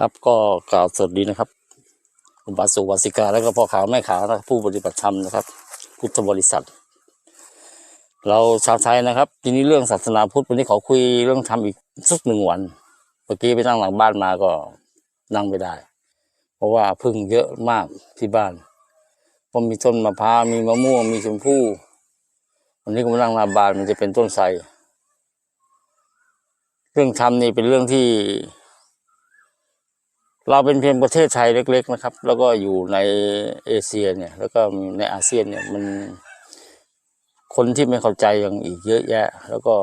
ครับก็กล่าวสวัสดีนะครับอุบาสุวาสิกาแล้วก็พ่อขาวแม่ขาวนะผู้ปฏิบัติธรรมนะครับพุทธบริษัท เราชาวไทยนะครับ ทีนี้เรื่องศาสนาพุทธวันนี้ขอคุยเรื่องธรรมอีกสักหนึ่งวันเมื่อกี้ไปนั่งหลังบ้านมาก็นั่งไม่ได้ เพราะว่าพึ่งเยอะมากที่บ้านเพราะมีต้นมะพร้าวมีมะม่วงมีชมพู่วันนี้ก็มานั่งหน้าบ้านมันจะเป็นต้นไทรเรื่องธรรมนี่เป็นเรื่องที่ เราเป็นเพียงประเทศไทยเล็ก ๆ นะครับ แล้วก็อยู่ในเอเชียเนี่ย แล้วก็ในอาเซียนเนี่ยมันคนที่ไม่เข้าใจยังอีกเยอะแยะ แล้วก็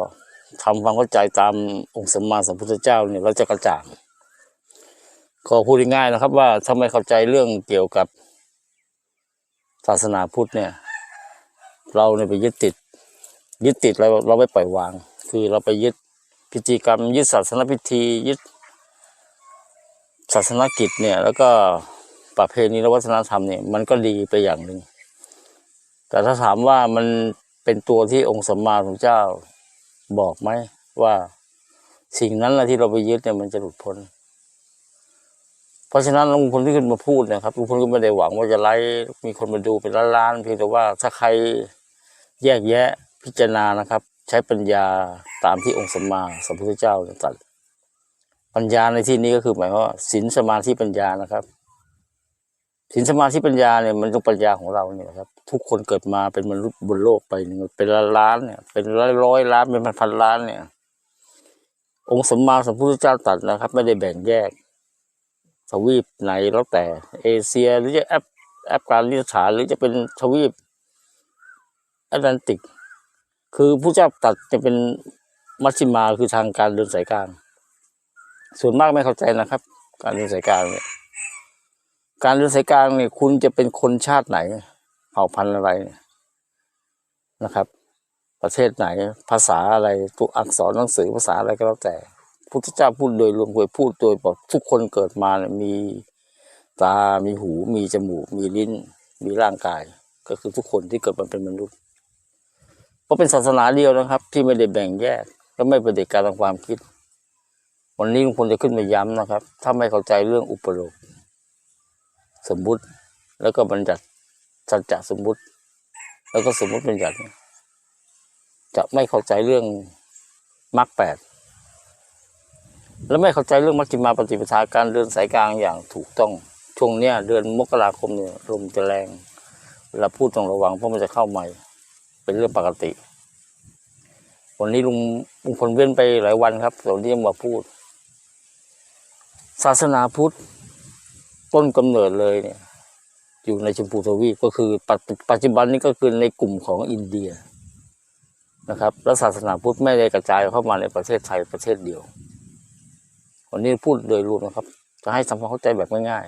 ทำความเข้าใจตามองค์สมมาสัมพุทธเจ้าเนี่ยเราจะกระจ่างก็พูดง่ายๆนะครับ ว่าถ้าไมเข้าใจเรื่องเกี่ยวกับศาสนาพุทธเนี่ย เราเนี่ยไปยึดติด ยึดติดเราเราไม่ปล่อยวาง คือเราไปยึดพิธีกรรม ยึดศาสนาพิธียึด ศาสนกิจเนี่ย แล้วก็ประเพณีและวัฒนธรรมเนี่ยมันก็ดีไปอย่างหนึ่งแต่ถ้าถามว่ามันเป็นตัวที่องค์สัมมาสัมพุทธเจ้าบอกไหมว่าสิ่งนั้นแหละที่เราไปยึดเนี่ยมันจะหลุดพ้น เพราะฉะนั้นลุงพลที่ขึ้นมาพูดนะครับลุงพลก็ไม่ได้หวังว่าจะไล่มีคนมาดูเป็นล้านๆเพียงแต่ว่าถ้าใครแยกแยะพิจารณานะครับ ใช้ปัญญาตามที่องค์สัมมาสัมพุทธเจ้าตรัส ปัญญาในที่นี้ก็คือหมายความว่าศีลสมาธิปัญญานะครับศีลสมาธิปัญญาเนี่ยมันต้องปัญญาของเราเนี่ยครับ ทุกคนเกิดมาเป็นมนุษย์บนโลกไปเป็นล้านล้านเนี่ย เป็นร้อยร้อยล้านเป็นพันพันล้านเนี่ย องค์สมมาสัมพุทธเจ้าตรัสนะครับ ไม่ได้แบ่งแยกทวีปไหนแล้วแต่ เอเชียหรือจะแอฟแอฟกานิสถานหรือจะเป็นทวีปแอตแลนติก คือผู้เจ้าตรัสจะเป็นมัชฌิมาคือทางการเดินสายกลาง ส่วนมากไม่เข้าใจนะครับ การเดินสายกลางเนี่ยการเดินสายกลางเนี่ยคุณจะเป็นคนชาติไหน เผ่าพันธุ์อะไรเนี่ยนะครับ ประเทศไหน ภาษาอะไรตัวอักษรหนังสือภาษาอะไรก็แล้วแต่พุทธเจ้าพูดโดยรวมโดยพูดโดยบอกทุกคนเกิดมาเนี่ยมีตา มีหู มีจมูก มีลิ้น มีร่างกาย ก็คือทุกคนที่เกิดมาเป็นมนุษย์เพราะเป็นศาสนาเดียวนะครับ ที่ไม่ได้แบ่งแยกและไม่ประเด็จการทางความคิด วันนี้ลุงพลจะขึ้นมาย้ำนะครับ ถ้าไม่เข้าใจเรื่องอุปโลกสมมุติแล้วก็บัญญัติสัจจะสมมุติ แล้วก็สมมุติบัญญัติ จะไม่เข้าใจเรื่องมรรคแปดแล้วไม่เข้าใจเรื่องมัชฌิมาปฏิปทาการเดินสายกลางอย่างถูกต้องช่วงเนี้ยเดือนมกราคมเนี่ยลมจะแรงเวลาพูดต้องระวังเพราะมันจะเข้าใหม่ เป็นเรื่องปกติ วันนี้ลุงลุงพลเว้นไปหลายวันครับตอนที่มาพูด ศาสนาพุทธต้นกำเนิดเลยเนี่ย อยู่ในชมพูทวีปก็คือปัจปัจจุบันนี้ก็คือในกลุ่มของอินเดียนะครับ แล้วศาสนาพุทธไม่ได้กระจายเข้ามาในประเทศไทยประเทศเดียว วันนี้พูดโดยรวมนะครับ จะให้ทำความเข้าใจแบบง่าย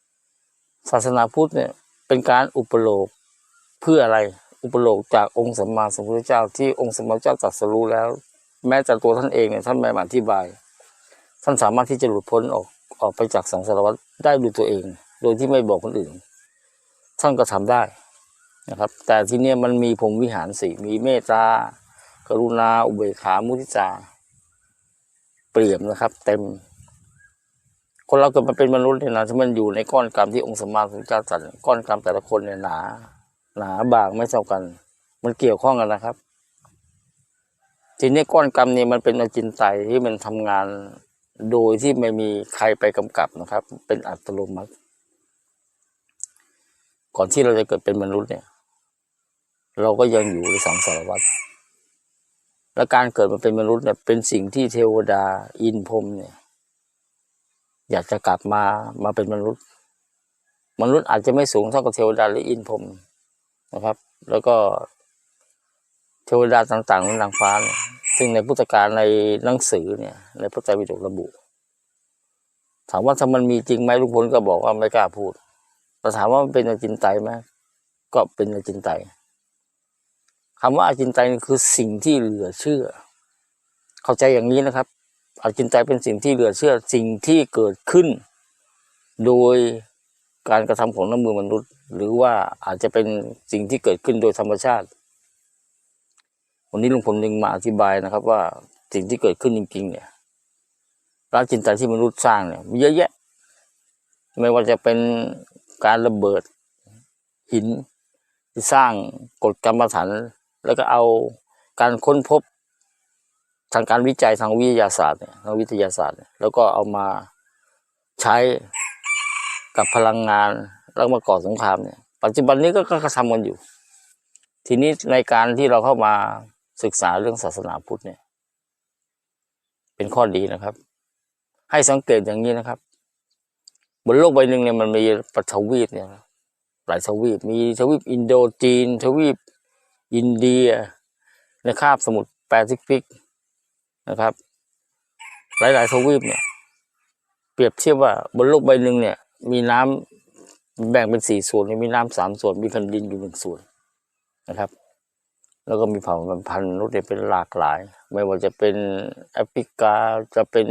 ๆศาสนาพุทธเนี่ยเป็นการอุปโลกเพื่ออะไรอุปโลกจากองค์สัมมาสัมพุทธเจ้าที่องค์สัมมาสัมพุทธเจ้าตรัสรู้แล้ว แม้แต่ตัวท่านเองเนี่ยท่านไม่มาอธิบาย ท่านสามารถที่จะหลุดพ้นออกออกไปจากสังสารวัฏได้ด้วยตัวเอง โดยที่ไม่บอกคนอื่น ท่านก็ทำได้นะครับ แต่ทีนี้มันมีพรมวิหารสี่มีเมตตากรุณาอุเบกขามุทิตาเปรียบนะครับ เต็ม คนเราเกิดมาเป็นมนุษย์เนี่ยนะมันอยู่ในก้อนกรรมที่องค์สมมาสุจาตรัสก้อนกรรมแต่ละคนเนี่ยหนา หนาบางไม่เท่ากัน มันเกี่ยวข้องกันนะครับ ทีนี้ก้อนกรรมนี่มันเป็นอจินไตที่มันทำงาน โดยที่ไม่มีใครไปกำกับนะครับ เป็นอัตโนมัติ ก่อนที่เราจะเกิดเป็นมนุษย์เนี่ย เราก็ยังอยู่ในสังสารวัฏและการเกิดมาเป็นมนุษย์เนี่ยเป็นสิ่งที่เทวดาอินพรมเนี่ย อยากจะกลับมามาเป็นมนุษย์ มนุษย์อาจจะไม่สูงเท่ากับเทวดาหรืออินพรมนะครับ แล้วก็เทวดาต่างๆในนางฟ้าเนี่ย ซึ่งในพุทธการในหนังสือเนี่ย ในพระไตรปิฎกระบุ ถามว่าถ้ามันมีจริงไหมลุงพลก็บอกว่าไม่กล้าพูดแต่ถามว่ามันเป็นอจินไตยไหมก็เป็นอจินไตยคำว่าอาจินไตยนี่คือสิ่งที่เหลือเชื่อ เข้าใจอย่างนี้นะครับอาจินไตยเป็นสิ่งที่เหลือเชื่อ สิ่งที่เกิดขึ้น โดยการกระทำของน้ำมือมนุษย์ หรือว่าอาจจะเป็นสิ่งที่เกิดขึ้นโดยธรรมชาติ วันนี้ลุงพลจึงมาอธิบายนะครับ ว่าสิ่งที่เกิดขึ้นจริง ๆ เนี่ยร้านจินตาที่มนุษย์สร้างเนี่ยมีเยอะแยะ ไม่ว่าจะเป็นการระเบิดหินที่สร้างกฎกรรมฐานแล้วก็เอาการค้นพบทางการวิจัยทางวิทยาศาสตร์เนี่ยทางวิทยาศาสตร์เนี่ยแล้วก็เอามาใช้กับพลังงานแล้วมาก่อสงครามเนี่ย ปัจจุบันนี้ก็ก็กระทำกันอยู่ ทีนี้ในการที่เราเข้ามา ศึกษาเรื่องศาสนาพุทธเนี่ย เป็นข้อดีนะครับ ให้สังเกตอย่างนี้นะครับ บนโลกใบหนึ่งเนี่ยมันมีปัทวีปเนี่ยหลายทวีปมีทวีปอินโดจีน ทวีปอินเดียในคาบสมุทรแปซิฟิกนะครับ หลาย ๆ ทวีปเนี่ย เปรียบเทียบว่าบนโลกใบหนึ่งเนี่ย มีน้ำแบ่งเป็นสี่ส่วนมีน้ำสามส่วนมีแผ่นดินอยู่หนึ่งส่วนนะครับ แล้วก็มีเผ่าพันธุ์มนุษย์เนี่ยเป็นหลากหลาย ไม่ว่าจะเป็นแอฟริกาจะเป็น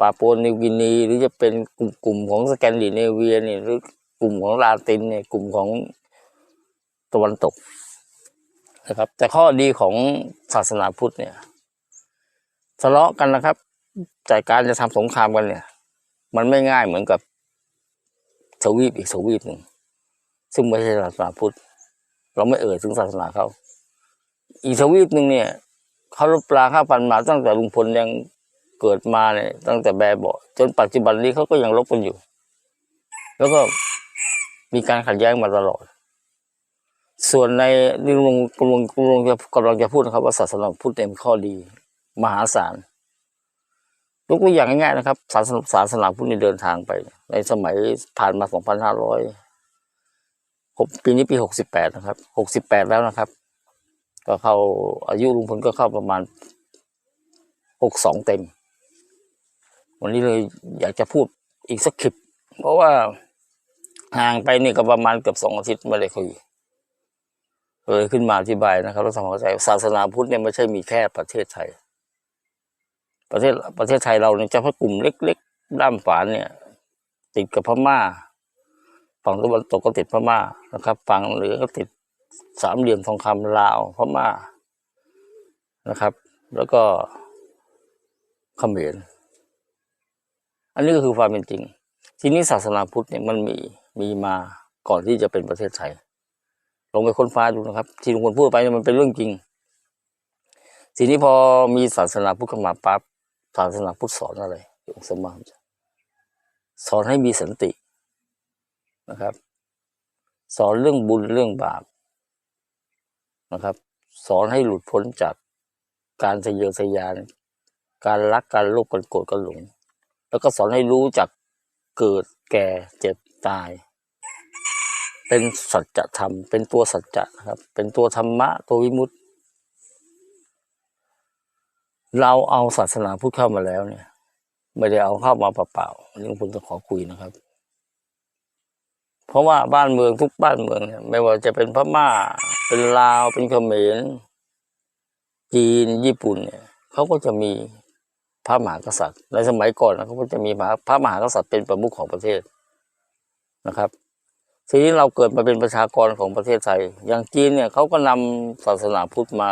ปาปัวนิวกินี หรือจะเป็นกลุ่มกลุ่มของสแกนดิเนเวียเนี่ยหรือกลุ่มของลาตินเนี่ยกลุ่มของตะวันตกนะครับ แต่ข้อดีของศาสนาพุทธเนี่ยทะเลาะกันนะครับแต่การจะทำสงครามกันเนี่ย มันไม่ง่ายเหมือนกับทวีปอีกทวีปหนึ่งซึ่งไม่ใช่ศาสนาพุทธ เราไม่เอ่ยถึงศาสนาเขา อีกทวีปหนึ่งเนี่ยเขารบปลาข้าพันมาตั้งแต่ลุงพลยังเกิดมาเนี่ยตั้งแต่แบบเบาจนปัจจุบันนี้เขาก็ยังรบกันอยู่ แล้วก็มีการขัดแย้งมาตลอด ส่วนในนี่ลุงลุงลุงจะกำลังจะพูดนะครับ ว่าศาสนาพุทธเต็มข้อดี มหาศาลยกตัวอย่างง่ายๆนะครับ ศาสนาศาสนาพุทธนี่เดินทางไป ในสมัยผ่านมาสองพันห้าร้อยปีนี้ปีหกสิบแปดนะครับหกสิบแปดแล้วนะครับ ก็เข้าอายุลุงพลก็เข้าประมาณหกสองเต็ม วันนี้เลยอยากจะพูดอีกสักคลิป เพราะว่าห่างไปนี่ก็ประมาณเกือบสองอาทิตย์ไม่ได้คุยเลยขึ้นมาอธิบายนะครับเราทำความเข้าใจศาสนาพุทธเนี่ยไม่ใช่มีแค่ประเทศไทย ประเทศประเทศไทยเราเนี่ยเฉพาะกลุ่มเล็กๆด้ามฝานเนี่ย ติดกับพม่า ฝั่งตะวันตกก็ติดพม่านะครับ ฝั่งเหนือก็ติด สามเหลี่ยมทองคำลาวพม่านะครับ แล้วก็เขมรอันนี้ก็คือความเป็นจริง ทีนี้ศาสนาพุทธเนี่ยมันมีมีมาก่อนที่จะเป็นประเทศไทยลองไปค้นฟ้าดูนะครับ ที่ลุงพลพูดไปเนี่ยมันเป็นเรื่องจริง ทีนี้พอมีศาสนาพุทธเข้ามาปั๊บศาสนาพุทธสอนอะไรองค์สมมาสอนให้มีสันตินะครับ สอนเรื่องบุญเรื่องบาป นะครับ สอนให้หลุดพ้นจากการทะเยอทะยาน การรักการโลภการโกรธการหลง แล้วก็สอนให้รู้จักเกิดแก่เจ็บตาย เป็นสัจธรรม เป็นตัวสัจจะครับ เป็นตัวธรรมะ ตัววิมุตติ เราเอาศาสนาพุทธเข้ามาแล้วเนี่ย ไม่ได้เอาเข้ามาเปล่าๆนนี้ผมจะขอคุยนะครับเพราะว่าบ้านเมืองทุกบ้านเมืองเนี่ยไม่ว่าจะเป็นพม่า เป็นลาวเป็นเขมรจีนญี่ปุ่นเนี่ยเขาก็จะมีพระมหากษัตริย์ ในสมัยก่อนนะเขาก็จะมีพระมหากษัตริย์เป็นประมุขของประเทศนะครับทีนี้เราเกิดมาเป็นประชากรของประเทศไทย อย่างจีนเนี่ยเขาก็นำศาสนาพุทธมา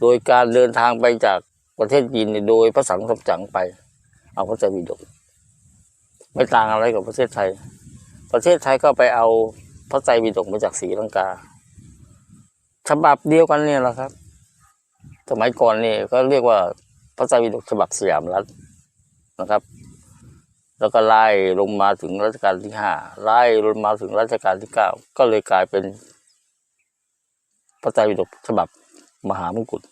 โดยการเดินทางไปจากประเทศจีนเนี่ยโดยพระสังฆจังไป เอาพระไตรปิฎกไม่ต่างอะไรกับประเทศไทย ประเทศไทยก็ไปเอาพระไตรปิฎกมาจากศรีลังกา ฉบับเดียวกันเนี่ยแหละครับ สมัยก่อนนี่ก็เรียกว่าพระไตรปิฎกฉบับสยามรัฐนะครับ แล้วก็ไล่ลงมาถึงรัชกาลที่ห้าไล่ลงมาถึงรัชกาลที่เก้าก็เลยกลายเป็นพระไตรปิฎกฉบับมหามงกุฎ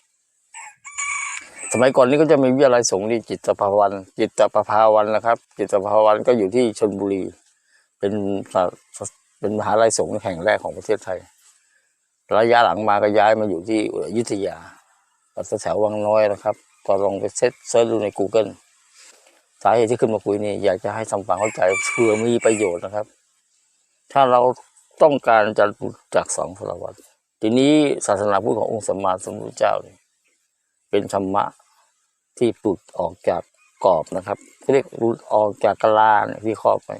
สมัยก่อนนี้ก็จะมีวิทยาลัยสงฆ์ที่จิตรภาวัน จิตรประภาวันนะครับ จิตรภาวันก็อยู่ที่ชลบุรี เป็นเป็นมหาลัยสงฆ์แห่งแรกของประเทศไทย ระยะหลังมาก็ย้ายมาอยู่ที่อยุธยาแถววังน้อยนะครับก็ลองไปเซิร์ชเซิร์ชดูใน Google สาเหตุที่ขึ้นมาคุยนี่อยากจะให้ทำความเข้าใจเพื่อมีประโยชน์นะครับ ถ้าเราต้องการจะหลุดจากสองสารวัตรทีนี้ศาสนาพุทธขององค์สัมมาสัมพุทธเจ้าเนี่ยเป็นธรรมะที่หลุดออกจากกรอบนะครับเรียกหลุดออกจากกลาเนี่ยที่ครอบไป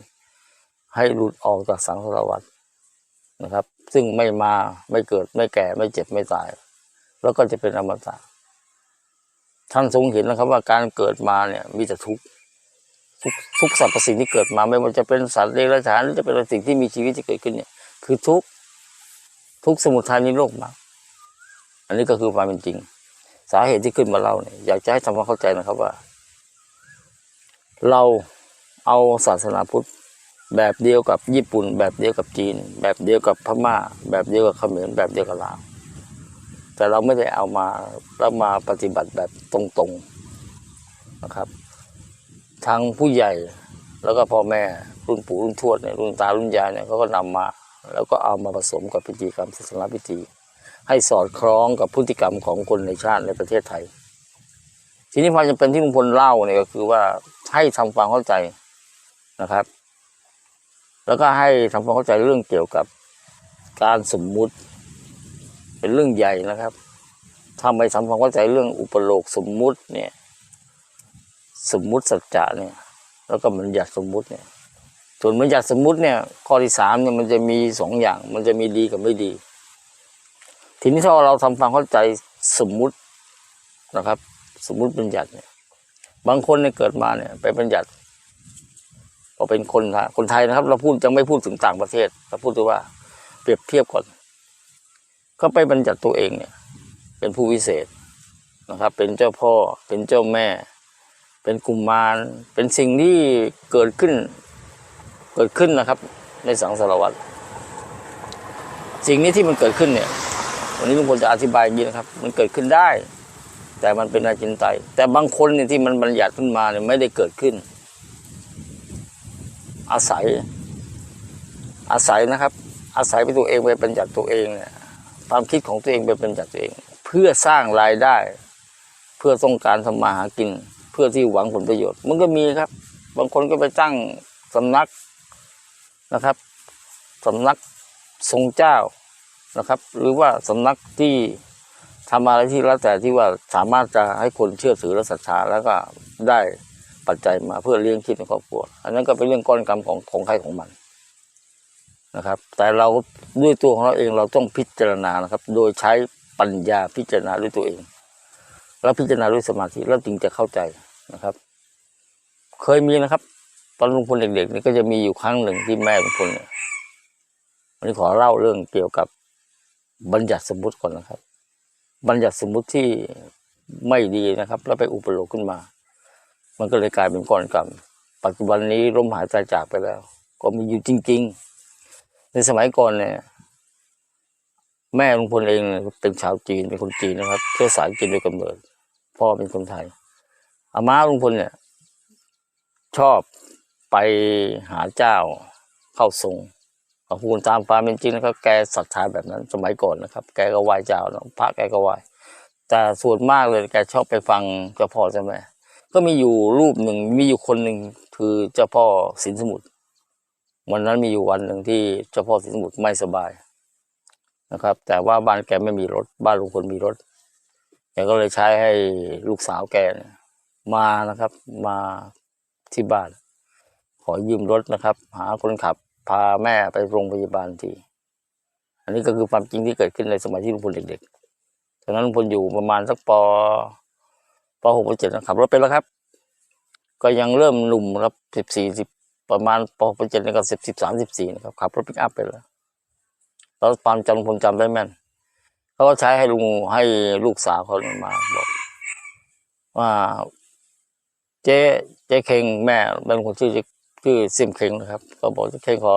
ให้หลุดออกจากสังสารวัตร นะครับ ซึ่งไม่มาไม่เกิดไม่แก่ไม่เจ็บไม่ตาย แล้วก็จะเป็นอมตะท่านทรงเห็นนะครับ ว่าการเกิดมาเนี่ยมีแต่ทุกข์ทุกทุกสรรพสิ่งที่เกิดมาไม่ว่าจะเป็นสัตว์เดรัจฉานหรือจะเป็นสิ่งที่มีชีวิตที่เกิดขึ้นเนี่ย คือทุกข์ทุกสมุทัยในโลกมาอันนี้ก็คือความเป็นจริง สาเหตุที่ขึ้นมาเล่าเนี่ยอยากจะให้ทำความเข้าใจนะครับว่า เราเอาศาสนาพุทธ แบบเดียวกับญี่ปุ่น แบบเดียวกับจีน แบบเดียวกับพม่า แบบเดียวกับเขมรแบบเดียวกับลาวแต่เราไม่ได้เอามาแล้วมาปฏิบัติแบบตรงๆนะครับทางผู้ใหญ่แล้วก็พ่อแม่รุ่นปู่รุ่นทวดเนี่ยรุ่นตารุ่นยายเนี่ยเขาก็นำมา แล้วก็เอามาผสมกับพิธีกรรมศาสนาพิธี ให้สอดคล้องกับพฤติกรรมของคนในชาติในประเทศไทย ทีนี้ความจำเป็นที่ลุงพลเล่าเนี่ยก็คือว่าให้ทำความเข้าใจนะครับ แล้วก็ให้ทำความเข้าใจเรื่องเกี่ยวกับการสมมุติ เป็นเรื่องใหญ่นะครับถ้าไมทำความเข้าใจเรื่องอุปโลกสมมุติเนี่ย สมมุติสัจจะเนี่ย แล้วก็มันอยากสมมุติเนี่ยส่วนมันอยากสมมุติเนี่ย ข้อที่สามเนี่ยมันจะมีสองอย่าง มันจะมีดีกับไม่ดี ทีนี้ถ้าเราทำความเข้าใจสมมุตินะครับ สมมุติบัญญัติเนี่ย บางคนเนี่ยเกิดมาเนี่ย ไปบัญญัติ พอเป็นคนไทยคนไทยนะครับ เราพูดจะไม่พูดถึงต่างประเทศเราพูดถึงว่าเปรียบเทียบก่อน ก็ไปบัญญัติตัวเองเนี่ย เป็นผู้วิเศษนะครับ เป็นเจ้าพ่อ เป็นเจ้าแม่ เป็นกุมมาร เป็นสิ่งที่เกิดขึ้น เกิดขึ้นนะครับ ในสังสารวัตรสิ่งนี้ที่มันเกิดขึ้นเนี่ย วันนี้ลุงพลจะอธิบายอย่างนี้นะครับ มันเกิดขึ้นได้ แต่มันเป็นอาจินไตแต่บางคนเนี่ยที่มันบัญญัติขึ้นมาเนี่ยไม่ได้เกิดขึ้น อาศัย อาศัยนะครับ อาศัยไปตัวเองไปบัญญัติตัวเองเนี่ยความคิดของตัวเองไปบัญญัติตัวเอง เพื่อสร้างรายได้ เพื่อต้องการทำมาหากิน เพื่อที่หวังผลประโยชน์ มันก็มีครับ บางคนก็ไปตั้งสำนักนะครับสำนักทรงเจ้านะครับ หรือว่าสำนักที่ทำอะไรที่แล้วแต่ที่ว่าสามารถจะให้คนเชื่อถือและศรัทธาแล้วก็ได้ ปัจจัยมาเพื่อเลี้ยงชีพในครอบครัว อันนั้นก็เป็นเรื่องก้อนกรรมของของใครของมันนะครับ แต่เราด้วยตัวของเราเองเราต้องพิจารณานะครับ โดยใช้ปัญญาพิจารณาด้วยตัวเอง แล้วพิจารณาด้วยสมาธิแล้วจึงจะเข้าใจนะครับ เคยมีนะครับ ตอนลุงพลเด็กๆนี่ก็จะมีอยู่ครั้งหนึ่งที่แม่ลุงพลเนี่ยวันนี้ขอเล่าเรื่องเกี่ยวกับบัญญัติสมมุติก่อนนะครับ บัญญัติสมมุติที่ไม่ดีนะครับ แล้วไปอุปโลกขึ้นมา มันก็เลยกลายเป็นก้อนกรรม ปัจจุบันนี้ล้มหายตายจากไปแล้ว ก็มีอยู่จริง ๆ ในสมัยก่อนเนี่ย แม่ลุงพลเองเป็นชาวจีนเป็นคนจีนนะครับเชื้อสายจีนโดยกำเนิด พ่อเป็นคนไทยอาม่าลุงพลเนี่ย ชอบไปหาเจ้าเข้าทรงเอาพูดตามความเป็นจริงนะครับแกศรัทธาแบบนั้น สมัยก่อนนะครับ แกก็ไหว้เจ้านะพระแกก็ไหว้แต่ส่วนมากเลยแกชอบไปฟังเจ้าพ่อเจ้าแม่ ก็มีอยู่รูปหนึ่งมีอยู่คนหนึ่งคือเจ้าพ่อสินสมุทรวันนั้นมีอยู่วันหนึ่งที่เจ้าพ่อสินสมุทรไม่สบายนะครับ แต่ว่าบ้านแกไม่มีรถ บ้านลุงพลมีรถแกก็เลยใช้ให้ลูกสาวแกมานะครับ มาที่บ้าน ขอยืมรถนะครับ หาคนขับพาแม่ไปโรงพยาบาลทีอันนี้ก็คือความจริงที่เกิดขึ้นในสมัยที่ลุงพลเด็กๆตอนนั้นลุงพลอยู่ประมาณสักป ปหกปเจ็ดขับรถไปแล้วครับ ก็ยังเริ่มหนุ่มครับสิบสี่สิบประมาณปหกปเจ็ดนี่ก็สิบสิบสามสิบสี่นะครับขับรถปิกอัพไปแล้วแล้วความจำลุงพลจำได้แม่นเขาก็ใช้ให้ลุงให้ลูกสาวเขาเนี่ยมาบอกว่าเจ๊เจ๊เคงแม่เป็นคนชื่อชื่อซิมเคงนะครับ ก็บอกเจ๊เคงขอ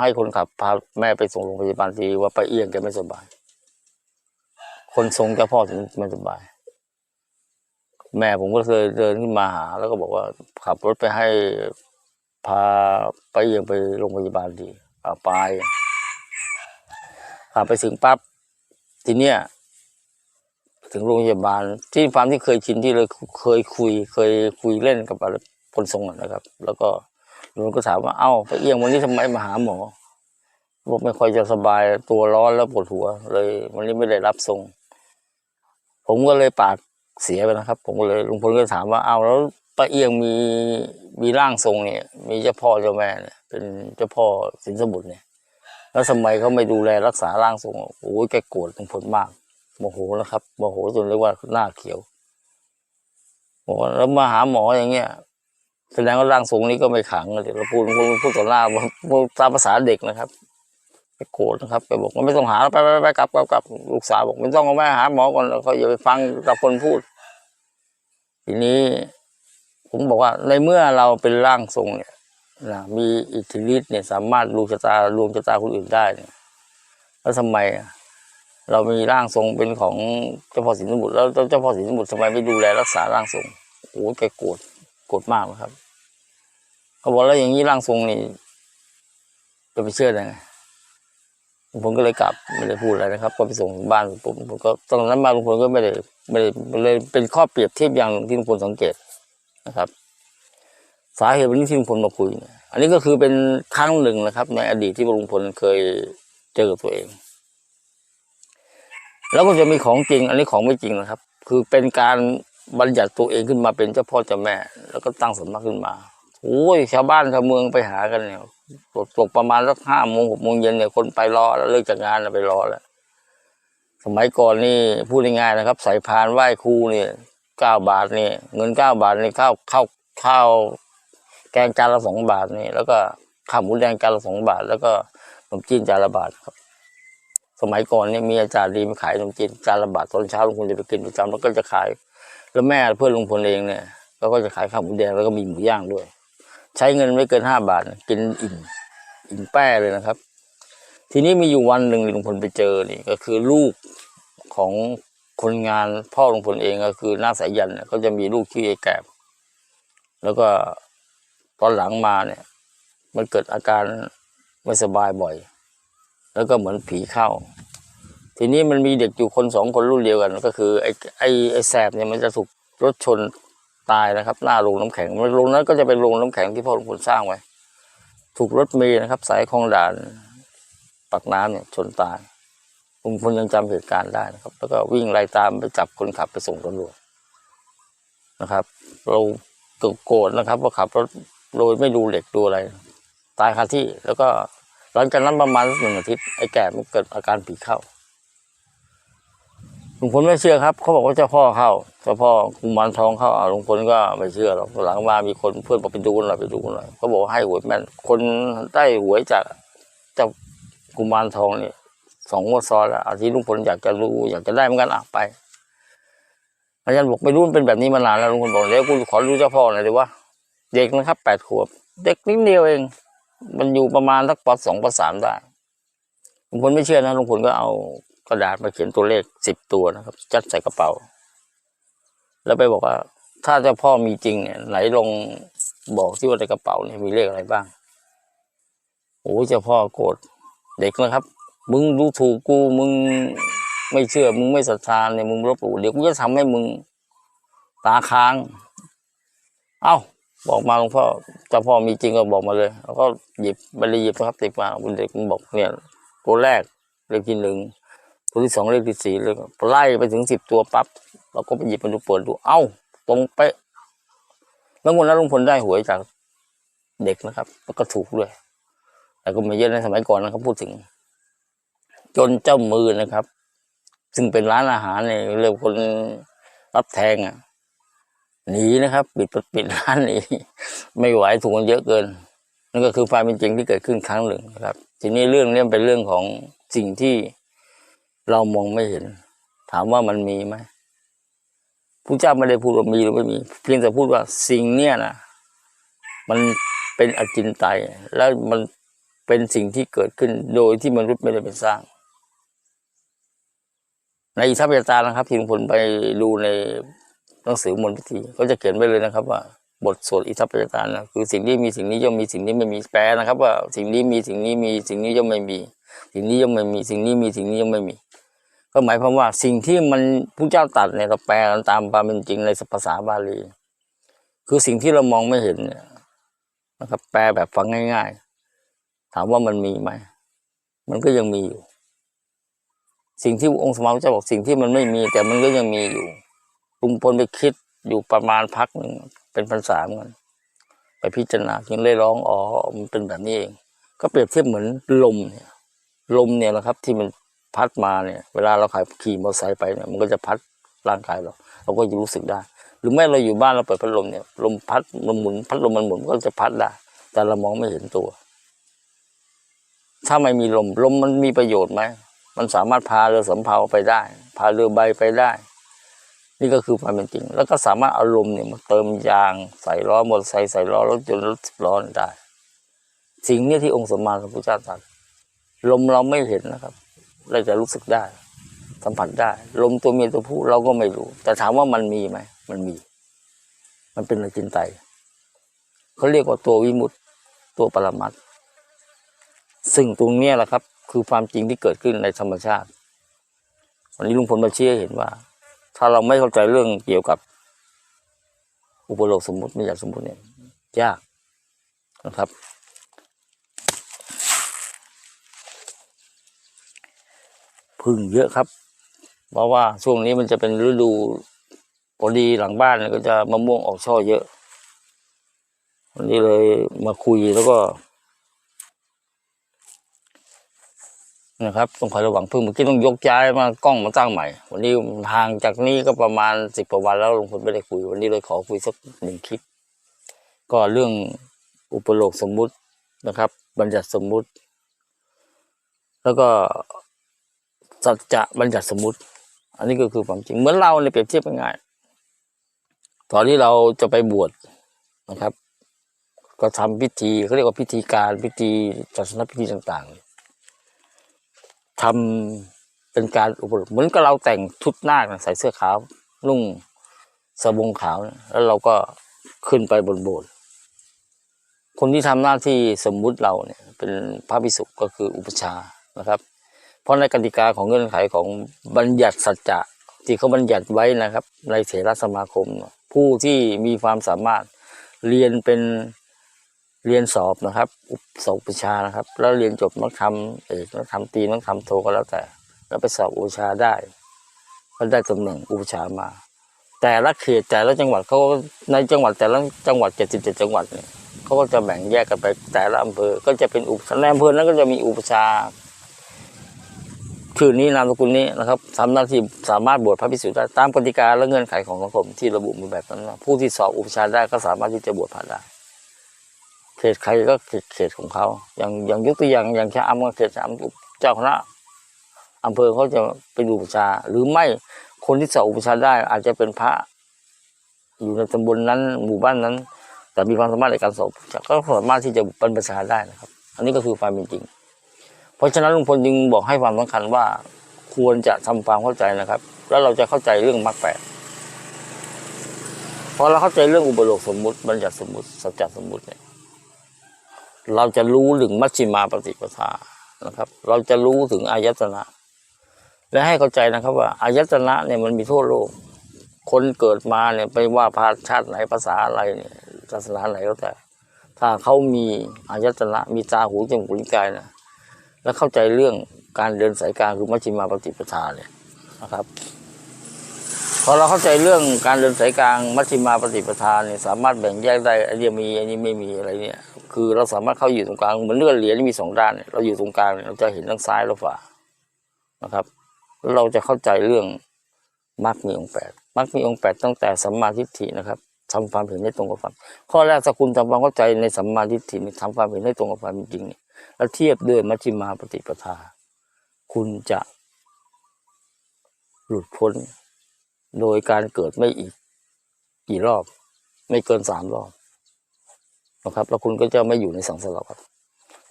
ให้คนขับพาแม่ไปส่งโรงพยาบาลทีว่าไปเอียงแกไม่สบาย คนทรงเจ้าพ่อถึงไม่สบาย แม่ผมก็เลยเดินขึ้นมาหา แล้วก็บอกว่าขับรถไปให้พาไปาเอียงไปโรงพยาบาลดีอาไปขับไปถึงปั๊บทีเนี้ยถึงโรงพยาบาล ที่ความที่เคยชินที่เลยเคยคุย เคยคุยเล่นกับคนทรงนะครับ แล้วก็ลุงก็ถามว่าเอ้าไปเอียงวันนี้ทำไมมาหาหมอบอกไม่ค่อยจะสบายตัวร้อนแล้วปวดหัว เลย วันนี้ไม่ได้รับทรง ผมก็เลยปาก เสียไปนะครับ ผมก็เลยลุงพลก็ถามว่าเอ้าแล้วป้าเอียงมีมีร่างทรงเนี่ย มีเจ้าพ่อเจ้าแม่เนี่ยเป็นเจ้าพ่อสินสมุทรเนี่ย แล้วทำไมเขาไม่ดูแลรักษาร่างทรงโอ้ยแกโกรธลุงพลมากโมโหนะครับโมโหจนเรียกว่าหน้าเขียวบอกว่าแล้วมาหาหมออย่างเงี้ยแสดงว่าร่างทรงนี้ก็ไม่ขังเลยเราพูดพูดพูดต่อหน้าพูดตามภาษาเด็กนะครับ ไปโกรธนะครับไปบอกว่าไม่ต้องหาไปไปไปกลับกลับกลับลูกสาวบอกไม่ต้องเอาแม่หาหมอก่อนแล้วเขาอย่าไปฟังกับคนพูด ทีนี้ผมบอกว่าในเมื่อเราเป็นร่างทรงเนี่ยนะมีอิทธิฤทธิ์เนี่ยสามารถรู้ชะตาดวงชะตาคนอื่นได้เนี่ยแล้วทำไมเรามีร่างทรงเป็นของเจ้าพ่อสินสมุทรแล้วเจ้าพ่อสินสมุทรทำไมไม่ดูแลรักษาร่างทรงโอ้แกโกรธโกรธมากนะครับเขาบอกแล้วอย่างนี้ร่างทรงนี่จะไปเชื่อได้ไง ผมก็เลยกลับไม่ได้พูดอะไรนะครับ ก็ไปส่งบ้านผมผมก็ตอนนั้นมาลุงพลก็ไม่ได้ไม่ได้เลยเป็นข้อเปรียบเทียบอย่างที่ลุงพลสังเกตนะครับ สาเหตุวันนี้ที่ลุงพลมาคุยเนี่ยอันนี้ก็คือเป็นครั้งหนึ่งนะครับ ในอดีตที่ลุงพลเคยเจอตัวเอง แล้วก็จะมีของจริง อันนี้ของไม่จริงนะครับ คือเป็นการบัญญัติตัวเองขึ้นมาเป็นเจ้าพ่อเจ้าแม่ แล้วก็ตั้งสำนักขึ้นมา โอ้ยชาวบ้านชาวเมืองไปหากันเนี่ยตกตกประมาณสักห้าโมงหกโมงเย็นเนี่ยคนไปรอแล้วเลิกจากงานแล้วไปรอแล้ว สมัยก่อนนี่พูดง่ายๆนะครับใส่พานไหว้ครูเนี่ยเก้าบาทนี่เงินเก้าบาทนี่ข้าวข้าวข้าวแกงจานละสองบาทนี่ แล้วก็ข้าวหมูแดงจานละสองบาท แล้วก็ขนมจีนจานละบาทครับ สมัยก่อนเนี่ยมีอาจารย์ดีมาขายขนมจีนจานละบาทตอนเช้าลุงพลจะไปกินประจำแล้วก็จะขาย แล้วแม่เพื่อนลุงพลเองเนี่ยเขาก็จะขายข้าวหมูแดงแล้วก็มีหมูย่างด้วย ใช้เงินไม่เกินห้าบาท กินอิ่มอิ่มแป้เลยนะครับ ทีนี้มีอยู่วันหนึ่งลุงพลไปเจอนี่ก็คือลูกของคนงานพ่อลุงพลเองก็คือน้าสายยันเนี่ยเขาจะมีลูกชื่อไอ้แกบแล้วก็ตอนหลังมาเนี่ย มันเกิดอาการไม่สบายบ่อย แล้วก็เหมือนผีเข้า ทีนี้มันมีเด็กอยู่คนสองคนรุ่นเดียวกัน ก็คือไอ้ไอ้ไอ้แสบเนี่ยมันจะถูกรถชน ตายนะครับ หน้าโรงน้ำแข็งโรงนั้นก็จะเป็นโรงน้ำแข็งที่พ่อหลวงปู่สร้างไว้ ถูกรถเมล์นะครับ สายคลองด่านปากน้ำเนี่ยชนตายลุงพลยังจำเหตุการณ์ได้นะครับ แล้วก็วิ่งไล่ตามไปจับคนขับไปส่งตำรวจนะครับ เราโกรธนะครับว่าขับรถโดยไม่ดูเหล็กดูอะไร ตายคาที่แล้วก็หลังจากนั้นประมาณสักหนึ่งอาทิตย์ไอ้แก่มันเกิดอาการผีเข้า ลุงพลไม่เชื่อครับ เขาบอกว่าเจ้าพ่อเข้าเจ้าพ่อกุมารทองเข้าอะลุงพลก็ไม่เชื่อหรอกหลังมามีคนเพื่อนบอกไปดูหน่อยไปดูหน่อยเขาบอกให้หวยแม่นคนได้หวยจากเจ้ากุมารทองเนี่ยสองงวดซ้อนแล้วอาที่ลุงพลอยากจะรู้อยากจะได้เหมือนกันอะไปอาจารย์บอกไม่รู้มันเป็นแบบนี้มานานแล้วลุงพลบอกเดี๋ยวกูขอรู้เจ้าพ่อหน่อยดีว่าเด็กนะครับแปดขวบ เด็กนิดเดียวเอง มันอยู่ประมาณสักปสองปสามได้ลุงพลไม่เชื่อนะลุงพลก็เอา กระดาษมาเขียนตัวเลขสิบตัวนะครับจัดใส่กระเป๋า แล้วไปบอกว่า ถ้าเจ้าพ่อมีจริงเนี่ยไหนลองบอกที่ว่าในกระเป๋าเนี่ยมีเลขอะไรบ้างโอ้ยเจ้าพ่อโกรธเด็กนะครับ มึงดูถูกกูมึงไม่เชื่อ มึงไม่ศรัทธาเนี่ยมึงลบหลู่เดี๋ยวกูจะทำให้มึงตาค้าง เอ้าบอกมาหลวงพ่อเจ้าพ่อมีจริงก็บอกมาเลย แล้วก็หยิบไปเลยหยิบนะครับติดมาเด็กมันบอกเนี่ยตัวแรกเลขที่หนึ่ง ตัวที่สองเลขที่สี่เลยไล่ไปถึงสิบตัวปั๊บเราก็ไปหยิบมาดูเปิดดู เอ้า ตรงเป๊ะแล้ววันนั้นลุงพลได้หวยจากเด็กนะครับ แล้วก็ถูกด้วย แต่ก็ไม่เยอะในสมัยก่อนนะครับ พูดถึง จนเจ้ามือนะครับ ซึ่งเป็นร้านอาหารเนี่ยเรียกคนรับแทงอะหนีนะครับ ปิดปิดร้านหนีไม่ไหวถูกกันเยอะเกินนั่นก็คือความเป็นจริงที่เกิดขึ้นครั้งหนึ่งนะครับ ทีนี้เรื่องนี้เป็นเรื่องของสิ่งที่ เรามองไม่เห็น ถามว่ามันมีไหมพระเจ้าไม่ได้พูดว่ามีหรือไม่มี เพียงแต่พูดว่าสิ่งเนี้ยนะมันเป็นอจินไตยแล้วมันเป็นสิ่งที่เกิดขึ้นโดยที่มนุษย์ไม่ได้เป็นสร้าง ในอิทธิปตานะครับที่ลุงพลไปดูในหนังสือมนต์พิธีก็จะเขียนไว้เลยนะครับ ว่า บทสวดอิทธิปตานะคือสิ่งที่มีสิ่งนี้ย่อมมีสิ่งนี้ไม่มีแปลนะครับ ว่าสิ่งนี้มีสิ่งนี้มีสิ่งนี้ย่อมไม่มี สิ่งนี้ย่อมไม่มีสิ่งนี้มีสิ่งนี้ย่อมไม่มี ก็หมายความว่าสิ่งที่มันผู้เจ้าตัดเนี่ยเราแปลตามความเป็นจริงในภาษาบาลี คือสิ่งที่เรามองไม่เห็นเนี่ยนะครับแปลแบบฟังง่าย ๆ ถามว่ามันมีไหมมันก็ยังมีอยู่ สิ่งที่องค์สมมาพุทธเจ้าบอกสิ่งที่มันไม่มี แต่มันก็ยังมีอยู่ลุงพลไปคิดอยู่ประมาณพักหนึ่งเป็นพรรษาเหมือนกันไปพิจารณาจึงเลยร้องอ๋อมันเป็นแบบนี้เอง ก็เปรียบเทียบเหมือนลมเนี่ย ลมเนี่ยแหละครับ ที่มัน พัดมาเนี่ยเวลาเราขับขี่มอเตอร์ไซค์ไปเนี่ยมันก็จะพัดร่างกายเรา เราก็จะรู้สึกได้ หรือไม่เราอยู่บ้านเราเปิดพัดลมเนี่ยลมพัดลมหมุนพัดลมมันหมุนก็จะพัดได้แต่เรามองไม่เห็นตัว ถ้าไม่มีลมลมมันมีประโยชน์ไหมมันสามารถพาเรือสำเภาไปได้ พาเรือใบไปได้ นี่ก็คือความเป็นจริง แล้วก็สามารถเอาลมเนี่ยมาเติมยางใส่ล้อมอเตอร์ไซค์ใส่ล้อรถยนต์รถสิบล้อได้ สิ่งนี้ที่องค์สมมาสัมพุทธเจ้าตรัสลมเราไม่เห็นนะครับ เราจะรู้สึกได้ สัมผัสได้ ลมตัวเมียตัวผู้เราก็ไม่รู้ แต่ถามว่ามันมีไหมมันมี มันเป็นอจินไตเขาเรียกว่าตัววิมุตติตัวปรมัตถ์ซึ่งตรงนี้แหละครับ คือความจริงที่เกิดขึ้นในธรรมชาติวันนี้ลุงพลมาเชื่อเห็นว่า ถ้าเราไม่เข้าใจเรื่องเกี่ยวกับ อุปโลกสมมติไม่อยากสมมติเนี่ยยากนะครับ พึ่งเยอะครับ เพราะว่าช่วงนี้มันจะเป็นฤดูพอดีหลังบ้านก็จะมะม่วงออกช่อเยอะ วันนี้เลยมาคุยแล้วก็นะครับต้องคอยระวังพึ่งเมื่อกี้ต้องยกย้ายมากล้องมาตั้งใหม่ วันนี้ห่างจากนี้ก็ประมาณสิบกว่าวันแล้วลงพลไม่ได้คุย วันนี้เลยขอคุยสักหนึ่งคลิป ก็เรื่องอุปโลกสมมุตินะครับ บัญญัติสมมุติ แล้วก็ สัจจะบัญญัติสมมุติ อันนี้ก็คือความจริง เหมือนเราเนี่ยเปรียบเทียบง่ายๆตอนที่เราจะไปบวชนะครับ ก็ทำพิธีเขาเรียกว่าพิธีการพิธีศาสนพิธีต่างๆทำเป็นการอุปโลเหมือนกับเราแต่งชุดนาคนใส่เสื้อขาวนุ่งสบงขาว แล้วเราก็ขึ้นไปบนโบสถ์คนที่ทำหน้าที่สมมุติเราเนี่ยเป็นพระภิกษุก็คืออุปชานะครับ เพราะในกติกาของเงื่อนไขของบัญญัติสัจจะที่เขาบัญญัติไว้นะครับ ในเถรสมาคม ผู้ที่มีความสามารถเรียนเป็นเรียนสอบนะครับ อุปสอบอุปชานะครับ แล้วเรียนจบนักธรรมเอกนักธรรมตีนักธรรมโทก็แล้วแต่ แล้วไปสอบอุปชาได้ก็ได้ตำแหน่งอุปชามา แต่ละเขตแต่ละจังหวัดเขาในจังหวัดแต่ละจังหวัดเจ็ดสิบเจ็ดจังหวัดเนี่ยเขาก็จะแบ่งแยกกันไปแต่ละอำเภอก็จะเป็นอุปในอำเภอนั้นก็จะมีอุปชา ชื่อนี้นามสกุลนี้นะครับทำหน้าที่สามารถบวชพระภิกษุได้ตามกติกาและเงื่อนไขของสังคมที่ระบุมาแบบนั้นผู้ที่สอบอุปชาได้ก็สามารถที่จะบวชพระได้เขตใครก็เขตของเขาอย่างอย่างยกตัวอย่างอย่างชะอำก็เขตชะอำเจ้าคณะอำเภอเขาจะเป็นอุปชา หรือไม่คนที่สอบอุปชาได้ อาจจะเป็นพระ อยู่ในตำบลนั้น หมู่บ้านนั้น แต่มีความสามารถในการสอบก็สามารถที่จะเป็นประชาได้นะครับ อันนี้ก็คือความเป็นจริง เพราะฉะนั้นลุงพลจึงบอกให้ความสำคัญว่าควรจะทำความเข้าใจนะครับ แล้วเราจะเข้าใจเรื่องมรรคแปดพอเราเข้าใจเรื่องอุปโลกสมมุติบัญญัติสมมุติสัจจสมมุติเนี่ยเราจะรู้ถึงมัชฌิมาปฏิปทานะครับ เราจะรู้ถึงอายตนะ และให้เข้าใจนะครับว่าอายตนะเนี่ยมันมีทั่วโลก คนเกิดมาเนี่ยไปว่าพาชาติไหนภาษาอะไรเนี่ยศาสนาไหนก็แต่ ถ้าเขามีอายตนะ มีตาหูจมูกลิ้นกายนะ แล้วเข้าใจเรื่องการเดินสายกลางคือมัชฌิมาปฏิปทาเนี่ยนะครับพอเราเข้าใจเรื่องการเดินสายกลางมัชฌิมาปฏิปทาเนี่ยสามารถแบ่งแยกได้อันนี้มีอันนี้ไม่มีอะไรเนี่ย คือเราสามารถเข้าอยู่ตรงกลางเหมือนเลือดเหรียญที่มีสองด้านเนี่ยเราอยู่ตรงกลางเนี่ยเราจะเห็นทั้งซ้ายและขวานะครับแล้วเราจะเข้าใจเรื่องมรรคมีองค์แปดมรรคมีองค์แปดตั้งแต่สัมมาทิฏฐินะครับทำความเห็นให้ตรงกับความข้อแรกถ้าคุณทำความเข้าใจในสัมมาทิฏฐินี่ทำความเห็นให้ตรงกับความจริงเนี่ย แล้วเทียบด้วยมัชฌิมาปฏิปทา คุณจะหลุดพ้น โดยการเกิดไม่อีก กี่รอบ ไม่เกินสามรอบนะครับแล้วคุณก็จะไม่อยู่ในสังสารวัฏ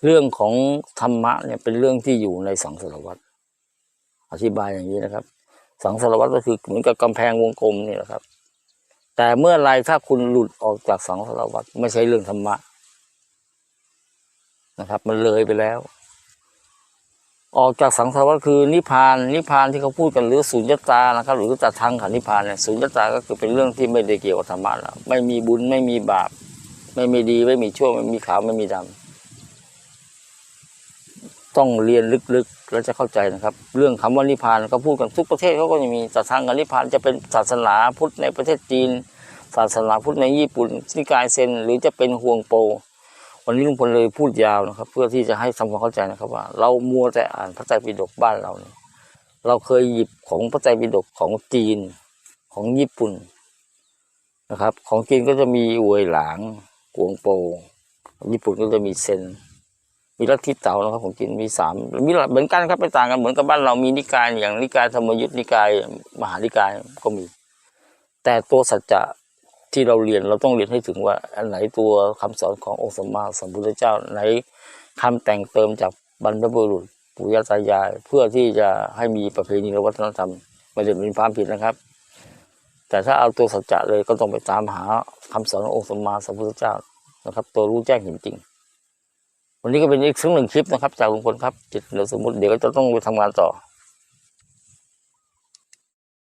เรื่องของธรรมะเนี่ยเป็นเรื่องที่อยู่ในสังสารวัฏอธิบายอย่างนี้นะครับ สังสารวัฏก็คือเหมือนกับกำแพงวงกลมนี่แหละครับ แต่เมื่อไรถ้าคุณหลุดออกจากสังสารวัฏไม่ใช่เรื่องธรรมะ นะครับ มันเลยไปแล้ว ออกจากสังสารวัฏคือนิพพานนิพพานที่เขาพูดกันหรือสุญญตานะครับ หรือตัดทางขันนิพพานเนี่ยสุญญตาก็คือเป็นเรื่องที่ไม่ได้เกี่ยวกับธรรมะแล้วไม่มีบุญไม่มีบาป ไม่มีดีไม่มีชั่วไม่มีขาวไม่มีดำต้องเรียนลึกๆแล้วจะเข้าใจนะครับ เรื่องคำว่านิพพานเขาพูดกันทุกประเทศเขาก็จะมีตัดทางกันนิพพานจะเป็นศาสนาพุทธในประเทศจีนศาสนาพุทธในญี่ปุ่นนิกายเซนหรือจะเป็นฮวงโป วันนี้ลุงพลเลยพูดยาวนะครับ เพื่อที่จะให้ทำความเข้าใจนะครับว่า เรามัวแต่อ่านพระไตรปิฎกบ้านเราเนี่ยเราเคยหยิบของพระไตรปิฎกของจีนของญี่ปุ่นนะครับ ของจีนก็จะมีอวยหลางกวงโปญี่ปุ่นก็จะมีเซนมีลัทธิเต๋านะครับของจีนมีสามมีเหมือนกันครับไม่ต่างกันเหมือนกับบ้านเรามีนิกายอย่างนิกายธรรมยุทธนิกายมหานิกายก็มี แต่ตัวสัจจะ ที่เราเรียนเราต้องเรียนให้ถึงว่า อันไหนตัวคำสอนขององค์สมมาสัมพุทธเจ้าไหนคำแต่งเติมจากบรรพบุรุษปู่ย่าตายาย เพื่อที่จะให้มีประเพณีและวัฒนธรรมไม่ได้เป็นความผิดนะครับ แต่ถ้าเอาตัวสัจจะเลยก็ต้องไปตามหาคำสอนขององค์สมมาสัมพุทธเจ้านะครับ ตัวรู้แจ้งเห็นจริง วันนี้ก็เป็นอีกซึ่งหนึ่งคลิปนะครับ จากลุงพลครับจิตเหนือสมมติเดี๋ยวก็จะต้องไปทำงานต่อ